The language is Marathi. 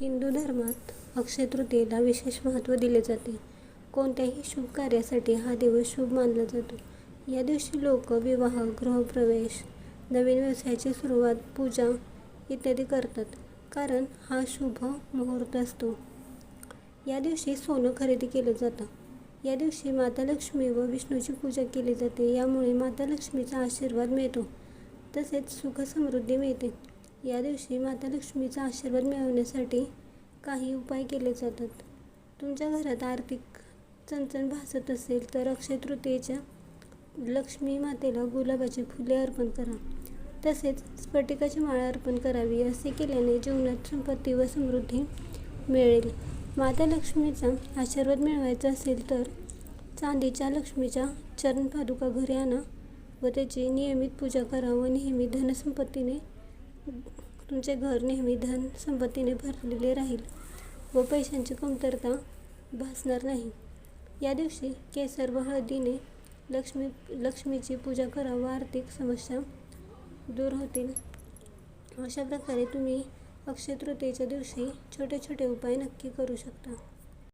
हिंदू धर्मात अक्षय तृतीयेला विशेष महत्त्व दिले जाते. कोणत्याही शुभ कार्यासाठी हा दिवस शुभ मानला जातो. या दिवशी लोक विवाह, गृहप्रवेश, नवीन व्यवसायाची सुरुवात, पूजा इत्यादी करतात, कारण हा शुभ मुहूर्त असतो. या दिवशी सोनं खरेदी केलं जातं. या दिवशी माता लक्ष्मी व विष्णूची पूजा केली जाते. यामुळे माता लक्ष्मीचा आशीर्वाद मिळतो, तसेच सुख-समृद्धी मिळते. या दिवशी माता लक्ष्मीचा आशीर्वाद मिळवण्यासाठी काही उपाय केले जातात. तुमच्या घरात आर्थिक चणचण भासत असेल तर अक्षय तृतीयेच्या लक्ष्मी मातेला गुलाबाची फुले अर्पण करा. तसेच स्फटिकाची माळा अर्पण करावी. असे केल्याने जीवनात संपत्ती व समृद्धी मिळेल. माता लक्ष्मीचा आशीर्वाद मिळवायचा असेल तर चांदीच्या लक्ष्मीच्या चरण पादुका घरी आणा व त्याची नियमित पूजा करा व नेहमी धनसंपत्तीने तुमचे घर नेहमी धन-संपत्तीने भरलेले राहील व पैशांची कमतरता भासणार नाही. या दिवशी केसर व हळदीने लक्ष्मी लक्ष्मीची पूजा करा व आर्थिक समस्या दूर होतील. अशा प्रकारे तुम्ही अक्षय तृतीयेच्या दिवशी छोटे छोटे उपाय नक्की करू शकता.